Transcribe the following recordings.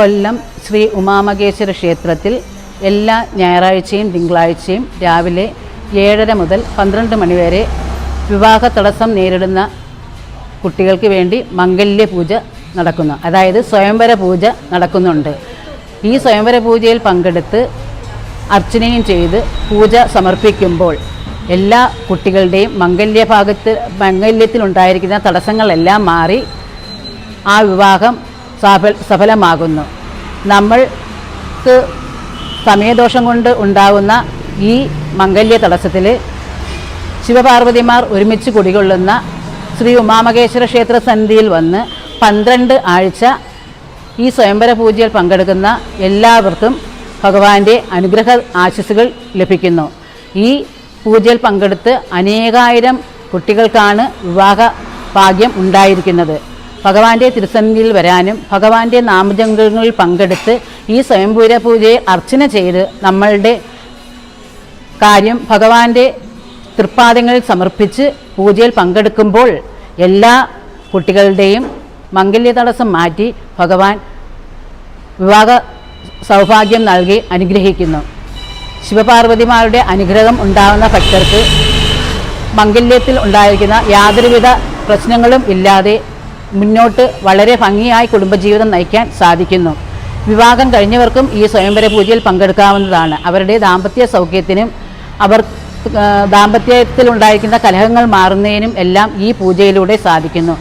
കൊല്ലം ശ്രീ ഉമാമകേശ്വര ക്ഷേത്രത്തിൽ എല്ലാ ഞായറാഴ്ചയും തിങ്കളാഴ്ചയും രാവിലെ ഏഴര മുതൽ പന്ത്രണ്ട് മണിവരെ വിവാഹ തടസ്സം നേരിടുന്ന കുട്ടികൾക്ക് വേണ്ടി മംഗല്യ പൂജ നടക്കുന്നു. അതായത് സ്വയംവര പൂജ നടക്കുന്നുണ്ട്. ഈ സ്വയംവര പൂജയിൽ പങ്കെടുത്ത് അർച്ചനയും ചെയ്ത് പൂജ സമർപ്പിക്കുമ്പോൾ എല്ലാ കുട്ടികളുടെയും മംഗല്യ ഭാഗത്ത് മംഗല്യത്തിലുണ്ടായിരിക്കുന്ന തടസ്സങ്ങളെല്ലാം മാറി ആ വിവാഹം സഫൽ സഫലമാകുന്നു. നമ്മൾക്ക് സമയദോഷം കൊണ്ട് ഉണ്ടാകുന്ന ഈ മംഗല്യ തടസ്സത്തിൽ ശിവപാർവതിമാർ ഒരുമിച്ച് കുടികൊള്ളുന്ന ശ്രീ ഉമാമകേശ്വര ക്ഷേത്ര സന്ധിയിൽ വന്ന് പന്ത്രണ്ട് ആഴ്ച ഈ സ്വയംവര പൂജയിൽ പങ്കെടുക്കുന്ന എല്ലാവർക്കും ഭഗവാന്റെ അനുഗ്രഹ ആശസ്സുകൾ ലഭിക്കുന്നു. ഈ പൂജയിൽ പങ്കെടുത്ത് അനേകായിരം കുട്ടികൾക്കാണ് വിവാഹ ഭാഗ്യം ഉണ്ടായിരിക്കുന്നത്. ഭഗവാന്റെ തിരുസന്നിധിയിൽ വരാനും ഭഗവാന്റെ നാമജങ്കങ്ങളിൽ പങ്കെടുത്ത് ഈ സ്വയംപൂര പൂജയെ അർച്ചന ചെയ്ത് നമ്മളുടെ കാര്യം ഭഗവാന്റെ തൃപ്പാദങ്ങളിൽ സമർപ്പിച്ച് പൂജയിൽ പങ്കെടുക്കുമ്പോൾ എല്ലാ കുട്ടികളുടെയും മംഗല്യ തടസ്സം മാറ്റി ഭഗവാൻ വിവാഹ സൗഭാഗ്യം നൽകി അനുഗ്രഹിക്കുന്നു. ശിവപാർവതിമാരുടെ അനുഗ്രഹം ഉണ്ടാകുന്ന ഭക്തർക്ക് മംഗല്യത്തിൽ ഉണ്ടായിരിക്കുന്ന യാതൊരുവിധ പ്രശ്നങ്ങളും ഇല്ലാതെ മുന്നോട്ട് വളരെ ഭംഗിയായി കുടുംബജീവിതം നയിക്കാൻ സാധിക്കുന്നു. വിവാഹം കഴിഞ്ഞവർക്കും ഈ സ്വയംവര പൂജയിൽ പങ്കെടുക്കാവുന്നതാണ്. അവരുടെ ദാമ്പത്യ സൗഖ്യത്തിനും അവർ ദാമ്പത്യത്തിലുണ്ടായിരിക്കുന്ന കലഹങ്ങൾ മാറുന്നതിനും എല്ലാം ഈ പൂജയിലൂടെ സാധിക്കുന്നു.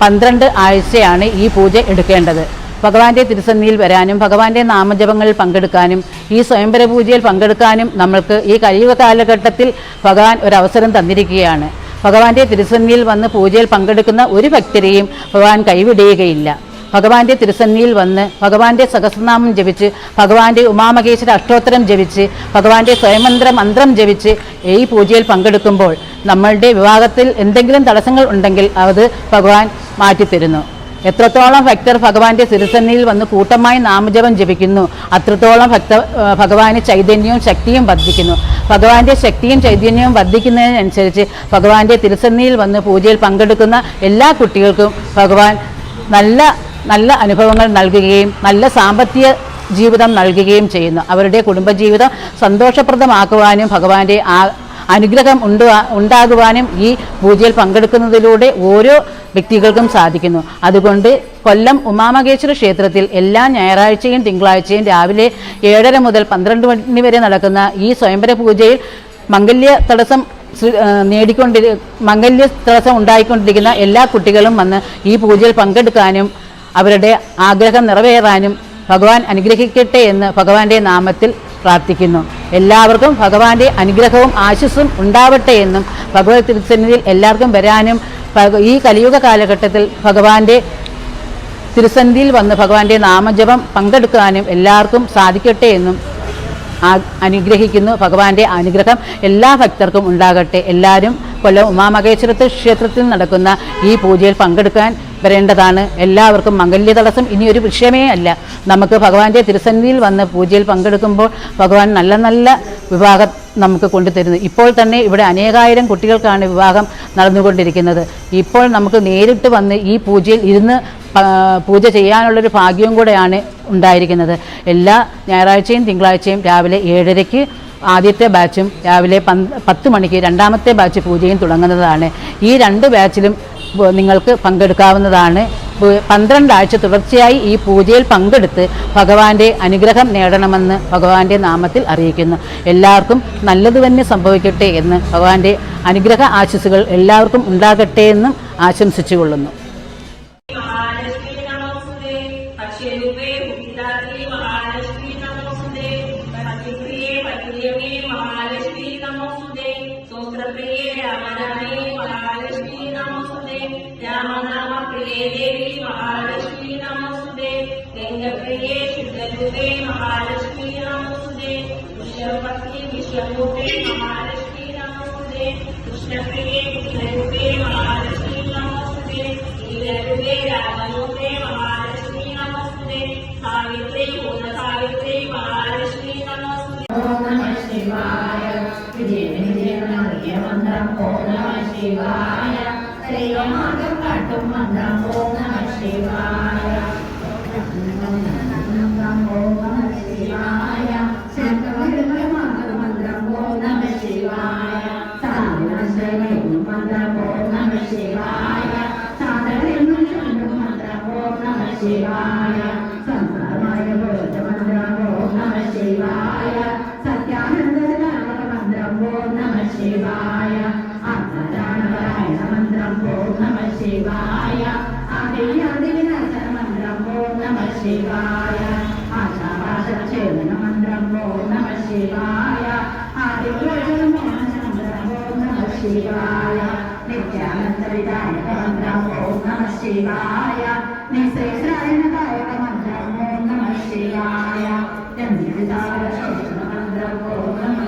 പന്ത്രണ്ട് ആഴ്ചയാണ് ഈ പൂജ എടുക്കേണ്ടത്. ഭഗവാന്റെ തിരുസന്നിയിൽ വരാനും ഭഗവാന്റെ നാമജപങ്ങളിൽ പങ്കെടുക്കാനും ഈ സ്വയംവര പൂജയിൽ പങ്കെടുക്കാനും നമ്മൾക്ക് ഈ കഴിയുക കാലഘട്ടത്തിൽ ഭഗവാൻ ഒരവസരം തന്നിരിക്കുകയാണ്. ഭഗവാന്റെ തിരുസന്നിയിൽ വന്ന് പൂജയിൽ പങ്കെടുക്കുന്ന ഒരു ഭക്തരെയും ഭഗവാൻ കൈവിടുകയില്ല. ഭഗവാന്റെ തിരുസന്നിയിൽ വന്ന് ഭഗവാന്റെ സഹസ്രനാമം ജപിച്ച് ഭഗവാന്റെ ഉമാമഹേശ്വര അഷ്ടോത്തരം ജപിച്ച് ഭഗവാന്റെ സ്വയമന്ത്ര മന്ത്രം ജപിച്ച് ഈ പൂജയിൽ പങ്കെടുക്കുമ്പോൾ നമ്മളുടെ വിവാഹത്തിൽ എന്തെങ്കിലും തടസ്സങ്ങൾ ഉണ്ടെങ്കിൽ അത് ഭഗവാൻ മാറ്റിത്തരുന്നു. എത്രത്തോളം ഭക്തർ ഭഗവാന്റെ സിരസന്നിയിൽ വന്ന് കൂട്ടമായി നാമജപം ജപിക്കുന്നു അത്രത്തോളം ഭക്ത ഭഗവാന് ചൈതന്യവും ശക്തിയും വർദ്ധിക്കുന്നു. ഭഗവാന്റെ ശക്തിയും ചൈതന്യവും വർദ്ധിക്കുന്നതിനനുസരിച്ച് ഭഗവാന്റെ തിരുസന്നിയിൽ വന്ന് പൂജയിൽ പങ്കെടുക്കുന്ന എല്ലാ കുട്ടികൾക്കും ഭഗവാൻ നല്ല നല്ല അനുഭവങ്ങൾ നൽകുകയും നല്ല സാമ്പത്തിക ജീവിതം നൽകുകയും ചെയ്യുന്നു. അവരുടെ കുടുംബജീവിതം സന്തോഷപ്രദമാക്കുവാനും ഭഗവാന്റെ ആ അനുഗ്രഹം ഉണ്ട് ഉണ്ടാകുവാനും ഈ പൂജയിൽ പങ്കെടുക്കുന്നതിലൂടെ ഓരോ വ്യക്തികൾക്കും സാധിക്കുന്നു. അതുകൊണ്ട് കൊല്ലം ഉമാമകേശ്വര ക്ഷേത്രത്തിൽ എല്ലാ ഞായറാഴ്ചയും തിങ്കളാഴ്ചയും രാവിലെ ഏഴര മുതൽ പന്ത്രണ്ട് മണി വരെ നടക്കുന്ന ഈ സ്വയംവര പൂജയിൽ മംഗല്യ തടസ്സം നേടിക്കൊണ്ടിരി മംഗല്യ തടസ്സം ഉണ്ടായിക്കൊണ്ടിരിക്കുന്ന എല്ലാ കുട്ടികളും വന്ന് ഈ പൂജയിൽ പങ്കെടുക്കാനും അവരുടെ ആഗ്രഹം നിറവേറാനും ഭഗവാൻ അനുഗ്രഹിക്കട്ടെ എന്ന് ഭഗവാന്റെ നാമത്തിൽ പ്രാർത്ഥിക്കുന്നു. എല്ലാവർക്കും ഭഗവാന്റെ അനുഗ്രഹവും ആശിസ്സും ഉണ്ടാവട്ടെ എന്നും ഭഗവത് തിരുസന്നിധിയിൽ എല്ലാവർക്കും വരാനും ഈ കലിയുഗ കാലഘട്ടത്തിൽ ഭഗവാന്റെ തിരുസന്ധിയിൽ വന്ന് ഭഗവാന്റെ നാമജപം പങ്കെടുക്കാനും എല്ലാവർക്കും സാധിക്കട്ടെ എന്നും അനുഗ്രഹിക്കുന്നു. ഭഗവാന്റെ അനുഗ്രഹം എല്ലാ ഭക്തർക്കും ഉണ്ടാകട്ടെ. എല്ലാവരും കൊല്ലം ഉമാമഹേശ്വരത്തെ ക്ഷേത്രത്തിൽ നടക്കുന്ന ഈ പൂജയിൽ പങ്കെടുക്കാൻ വരേണ്ടതാണ്. എല്ലാവർക്കും മംഗല്യ തടസ്സം ഇനി ഒരു വിഷയമേ അല്ല. നമുക്ക് ഭഗവാന്റെ തിരുസന്നിധിയിൽ വന്ന് പൂജയിൽ പങ്കെടുക്കുമ്പോൾ ഭഗവാൻ നല്ല നല്ല വിവാഹം നമുക്ക് കൊണ്ടുതരുന്നു. ഇപ്പോൾ തന്നെ ഇവിടെ അനേകായിരം കുട്ടികൾക്കാണ് വിവാഹം നടന്നുകൊണ്ടിരിക്കുന്നത്. ഇപ്പോൾ നമുക്ക് നേരിട്ട് വന്ന് ഈ പൂജയിൽ ഇരുന്ന് പൂജ ചെയ്യാനുള്ളൊരു ഭാഗ്യവും കൂടെയാണ് ഉണ്ടായിരിക്കുന്നത്. എല്ലാ ഞായറാഴ്ചയും തിങ്കളാഴ്ചയും രാവിലെ ഏഴരയ്ക്ക് ആദ്യത്തെ ബാച്ചും രാവിലെ പത്ത് മണിക്ക് രണ്ടാമത്തെ ബാച്ച് പൂജയും തുടങ്ങുന്നതാണ്. ഈ രണ്ട് ബാച്ചിലും നിങ്ങൾക്ക് പങ്കെടുക്കാവുന്നതാണ്. പന്ത്രണ്ടാഴ്ച തുടർച്ചയായി ഈ പൂജയിൽ പങ്കെടുത്ത് ഭഗവാന്റെ അനുഗ്രഹം നേടണമെന്ന് ഭഗവാന്റെ നാമത്തിൽ അറിയിക്കുന്നു. എല്ലാവർക്കും നല്ലത് തന്നെ സംഭവിക്കട്ടെ എന്ന് ഭഗവാന്റെ അനുഗ്രഹ ആശിസ്സുകൾ എല്ലാവർക്കും ഉണ്ടാകട്ടെ എന്നും ആശംസിച്ചുകൊള്ളുന്നു. कृष्णरूपे महालक्ष्मी नमोदे कृष्णप्रिये कृष्णरूपे महालक्ष्मी नमोदे लीलरूपे रामरूपे महालक्ष्मी नमोदे सावित्रे मूल सावित्रे महालक्ष्मी नमोदे ओम नमः शिवाय विजय विजय नारिय मंत्रम ओम नमः शिवाय श्रीयमागम काटम मंत्रम ओम नमः शिवाय ओम नमः शिवाय शिवाय संसाराय भोजमन्द्रं ॐ नमः शिवाय सत्यानन्दनामकमन्द्रं ॐ नमः शिवाय आत्मदानपरायण मन्द्रं ॐ नमः शिवाय आदिविनाशनमन्द्रं ॐ नमः शिवाय आशाभाषक्षेमनमन्द्रं ॐ नमः शिवाय आदिव्रजनमोहनमन्द्रं ॐ नमः शिवाय नित्यानन्दविदायकमन्द्रं ॐ नमः शिवाय నిశేషాయనకాయ మంత్రమో నమ శివాయ. చంద్రితారక్షణ మంత్రమో నమ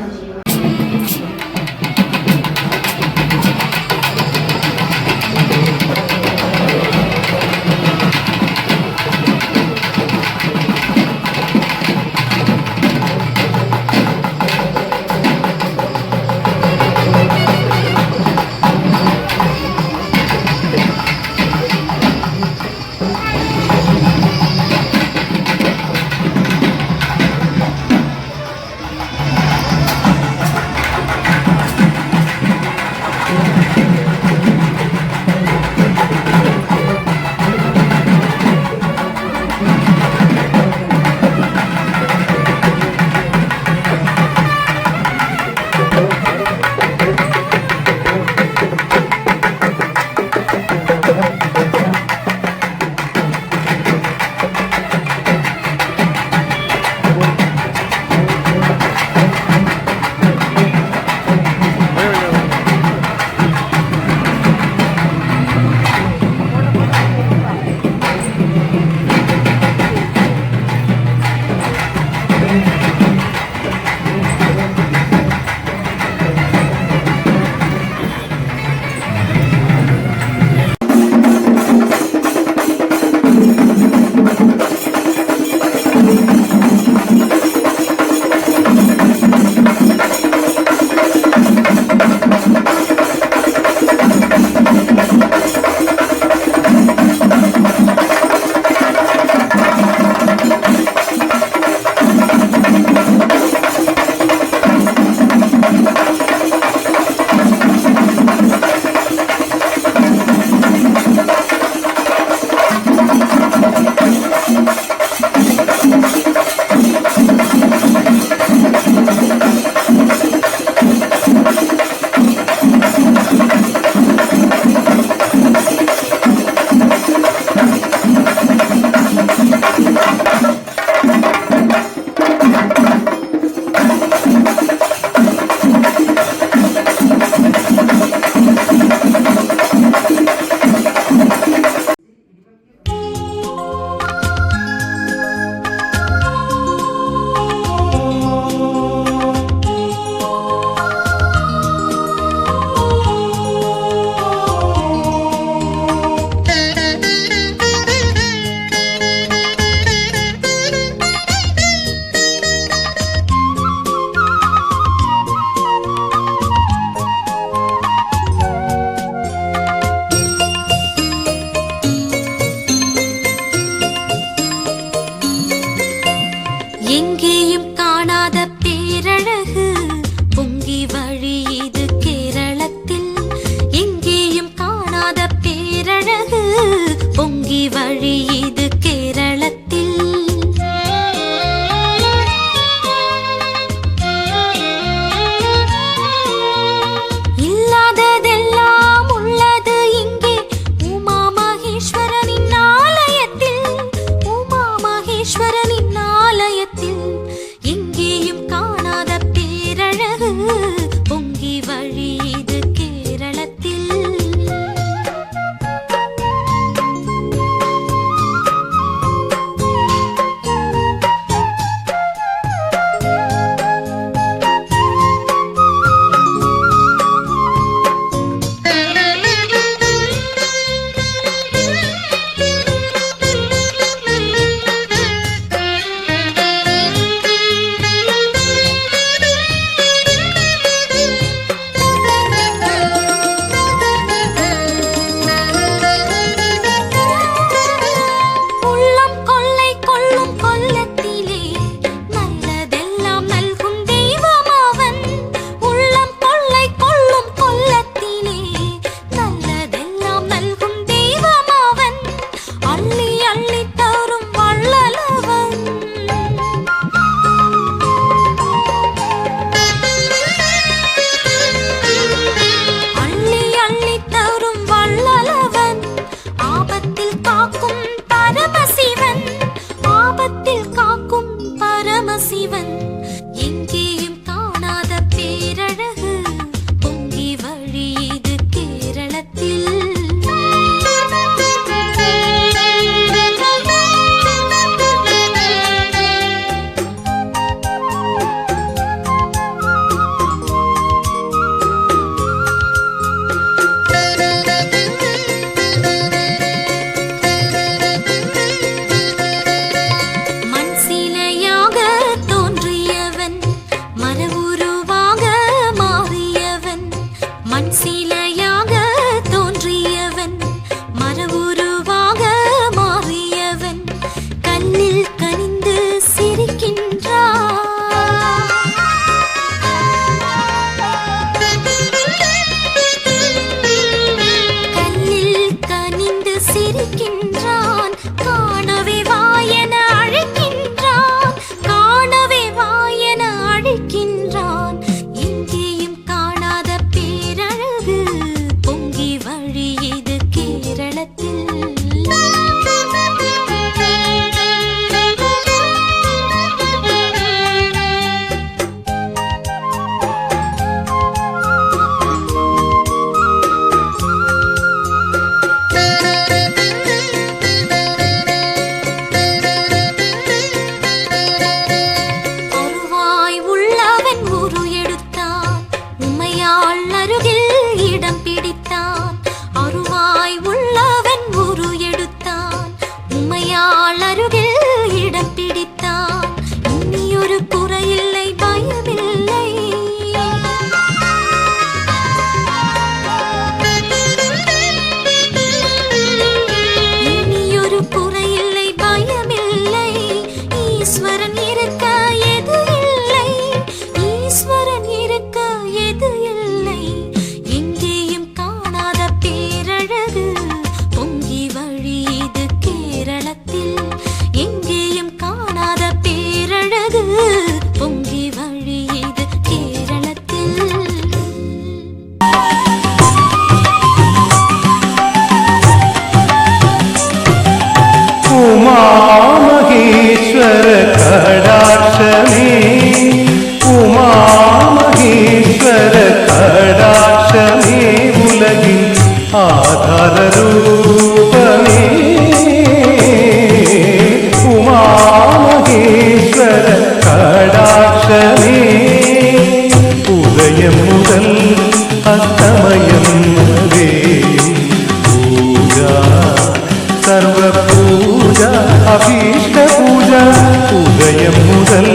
ഉദയം മുതൽ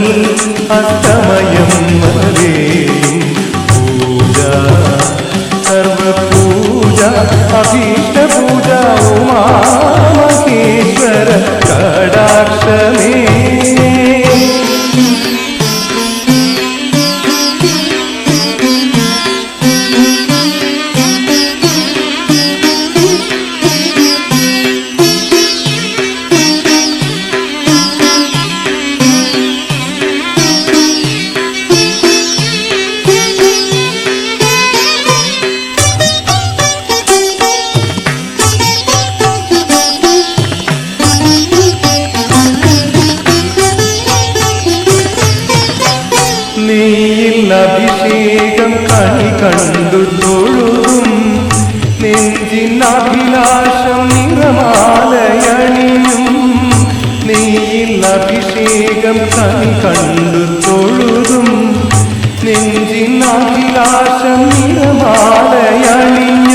അത്തമയം വരെയും പൂജ സർവപൂജ അഭീഷ്ട പൂജ ഉമാമഹേശ്വര കടാക്ഷമേ. മേഘം തൻ കണ്ടു തൊഴുതും. നെഞ്ചിനാശം നിറമാലയണിഞ്ഞ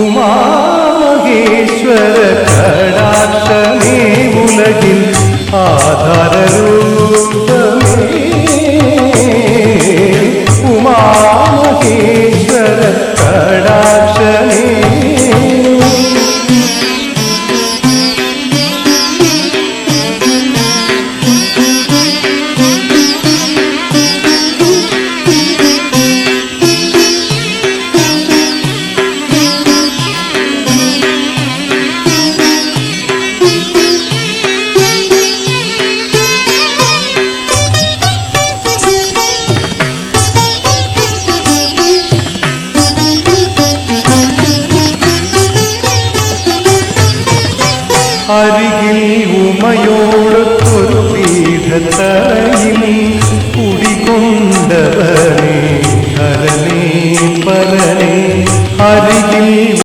ഉമാമഹേശ്വര കടാക്ഷമേ ഉലകിൽ ആധാരൂപമേ ഉമാമഹേ